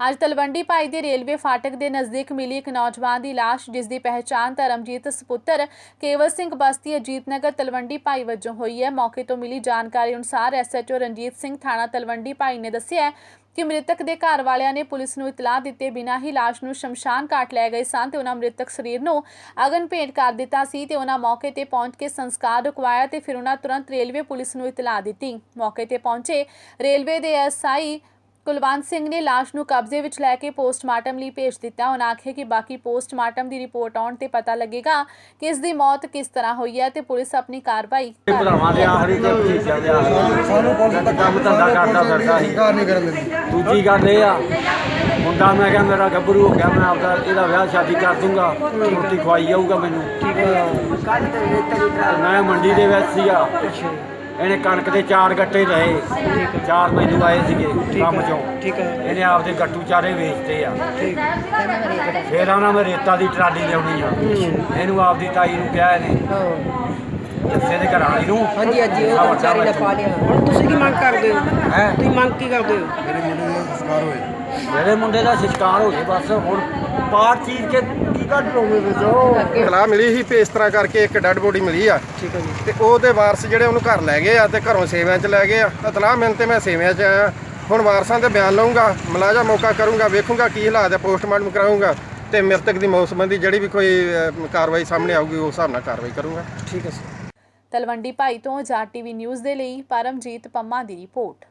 ਅੱਜ ਤਲਵੰਡੀ ਭਾਈ ਦੇ ਰੇਲਵੇ ਫਾਟਕ ਦੇ ਨਜ਼ਦੀਕ ਮਿਲੀ ਇੱਕ ਨੌਜਵਾਨ ਦੀ ਲਾਸ਼, ਜਿਸ ਦੀ ਪਹਿਚਾਣ ਧਰਮਜੀਤ ਸਪੁੱਤਰ ਕੇਵਲ ਸਿੰਘ ਬਸਤੀ ਅਜੀਤਨਗਰ ਤਲਵੰਡੀ ਭਾਈ ਵਜੋਂ ਹੋਈ ਹੈ। ਮੌਕੇ ਤੋਂ ਮਿਲੀ ਜਾਣਕਾਰੀ ਅਨੁਸਾਰ ਐਸਐਚਓ ਰਣਜੀਤ ਸਿੰਘ ਥਾਣਾ ਤਲਵੰਡੀ ਭਾਈ ਨੇ ਦੱਸਿਆ ਕਿ ਮ੍ਰਿਤਕ ਦੇ ਘਰ ਵਾਲਿਆਂ ਨੇ ਪੁਲਿਸ ਨੂੰ ਇਤਲਾਹ ਦਿੱਤੇ ਬਿਨਾਂ ਹੀ ਲਾਸ਼ ਨੂੰ ਸ਼ਮਸ਼ਾਨ ਘਾਟ ਲੈ ਗਏ ਸਨ ਤੇ ਉਹਨਾਂ ਮ੍ਰਿਤਕ ਸਰੀਰ ਨੂੰ ਅਗਨ ਭੇਟ ਕਰ ਦਿੱਤਾ ਸੀ ਤੇ ਉਹਨਾਂ ਮੌਕੇ ਤੇ ਪਹੁੰਚ ਕੇ ਸੰਸਕਾਰ ਰੁਕਵਾਇਆ ਤੇ ਫਿਰ ਉਹਨਾਂ ਤੁਰੰਤ ਰੇਲਵੇ ਪੁਲਿਸ ਨੂੰ ਇਤਲਾਹ ਦਿੱਤੀ। ਮੌਕੇ ਤੇ ਪਹੁੰਚੇ ਰੇਲਵੇ ਦੇ ਐਸਆਈ ਕੁਲਵੰਤ ਸਿੰਘ ਨੇ ਲਾਸ਼ ਨੂੰ ਕਬਜ਼ੇ ਵਿੱਚ ਲੈ ਕੇ ਪੋਸਟਮਾਰਟਮ ਲਈ ਭੇਜ ਦਿੱਤਾ। ਉਹਨਾਂ ਆਖਿਆ ਕਿ ਬਾਕੀ ਪੋਸਟਮਾਰਟਮ ਦੀ ਰਿਪੋਰਟ ਆਉਣ ਤੇ ਪਤਾ ਲੱਗੇਗਾ ਕਿ ਇਸ ਦੀ ਮੌਤ ਕਿਸ ਤਰ੍ਹਾਂ ਹੋਈ ਹੈ ਤੇ ਪੁਲਿਸ ਆਪਣੀ ਕਾਰਵਾਈ ਇਹ ਕਰ ਰਹੀ ਹੈ। ਭਰਾਵਾਂ ਦੇ ਆਖਰੀ ਤੇ ਭਤੀਜਿਆਂ ਦੇ ਆਖਰੀ ਸਾਨੂੰ ਕੌਣ ਤੇ ਕੰਮ ਧੰਦਾ ਕਰਦਾ ਫਿਰਦਾ ਸੀ। ਘਰ ਨਹੀਂ ਕਰਨ ਦਿੰਦੀ। ਦੂਜੀ ਗੱਲ ਇਹ ਆ ਮੁੰਡਾ ਮੈਂ ਕਿਹਾ ਮੇਰਾ ਗੱਭਰੂ ਹੋ ਗਿਆ ਮੈਂ ਆਪਦਾ ਇਹਦਾ ਵਿਆਹ ਸ਼ਾਦੀ ਕਰ ਦੂੰਗਾ ਰੋਟੀ ਖਵਾਈ ਜਾਊਗਾ ਮੈਨੂੰ। ਮੈਂ ਮੰਡੀ ਦੇ ਵਿੱਚ ਸੀਗਾ। ਇਹਨੇ ਕਣਕ ਦੇ ਚਾਰ ਗੱਟੇ ਲਏ ਚਾਰ ਮੈਨੂੰ ਆਏ ਸੀਗੇ ਕੰਮ ਚੋਂ। ਠੀਕ ਹੈ। ਇਹਨੇ ਆਪਦੇ ਗੱਟੂ ਚਾਰੇ ਵੇਚਦੇ ਆ। ਠੀਕ ਫੇਰ ਉਹਨਾਂ ਮੈਂ ਰੇਤਾ ਦੀ ਟਰਾਲੀ ਲਿਆਉਣੀ ਆ। ਇਹਨੂੰ ਆਪਦੀ ਤਾਈ ਨੂੰ ਕਿਹਾ ਇਹਨੇ ਜੱਸੇ ਦੇ ਘਰ ਵਾਲੀ ਨੂੰ ਹਾਂਜੀ ਹਾਂਜੀ ਉਹ ਵਿਚਾਰੀ ਨੇ ਪਾ ਲਿਆ। ਹੁਣ ਤੁਸੀਂ ਕੀ ਮੰਗ ਕਰਦੇ ਹੋ? ਹੈਂ? ਤੁਸੀਂ ਮੰਗ ਕੀ ਕਰਦੇ ਹੋ? ਮੇਰੇ ਮੁੰਡੇ ਦਾ ਸੰਸਕਾਰ ਹੋਏ ਮੇਰੇ ਮੁੰਡੇ ਦਾ ਸ਼ਿਕਾਰ ਹੋ ਜੇ ਬਸ ਹੁਣ ਪਾਰ ਚੀਜ਼ ਕੇ ਕੀ ਕੱਢ ਲੋਗੇ ਵਿੱਚੋਂ ਇਤਲਾਹ ਮਿਲੀ ਸੀ ਵੀ ਇਸ ਤਰ੍ਹਾਂ ਕਰਕੇ ਇੱਕ ਡੈੱਡ ਬੋਡੀ ਮਿਲੀ ਆ। ਠੀਕ ਹੈ ਜੀ। ਤੇ ਉਹਦੇ ਵਾਰਸ ਜਿਹੜੇ ਉਹਨੂੰ ਘਰ ਲੈ ਗਏ ਆ ਤੇ ਘਰੋਂ ਸੇਵਿਆਂ 'ਚ ਲੈ ਗਏ ਆ। ਇਤਲਾਹ ਮਿਲਣ ਤੇ ਮੈਂ ਸੇਵਿਆਂ 'ਚ ਆਇਆ। ਹੁਣ ਵਾਰਸਾਂ ਤੇ ਬਿਆਨ ਲਵਾਂਗਾ ਮਲਾਜਾ ਮੌਕਾ ਕਰੂੰਗਾ ਵੇਖੂੰਗਾ ਕੀ ਹਾਲਾਤ ਹੈ ਪੋਸਟਮਾਰਟਮ ਕਰਾਉਂਗਾ ਤੇ ਮ੍ਰਿਤਕ ਦੀ ਮੌਤ ਸੰਬੰਧੀ ਜਿਹੜੀ ਵੀ ਕੋਈ ਕਾਰਵਾਈ ਸਾਹਮਣੇ ਆਊਗੀ ਉਸ ਹਿਸਾਬ ਨਾਲ ਕਾਰਵਾਈ ਕਰੂੰਗਾ। ਠੀਕ ਹੈ ਸਰ। ਤਲਵੰਡੀ ਭਾਈ ਤੋਂ ਜਾਟ ਟੀਵੀ ਨਿਊਜ਼ ਦੇ ਲਈ ਪਰਮਜੀਤ ਪੰਮਾ ਦੀ ਰਿਪੋਰਟ।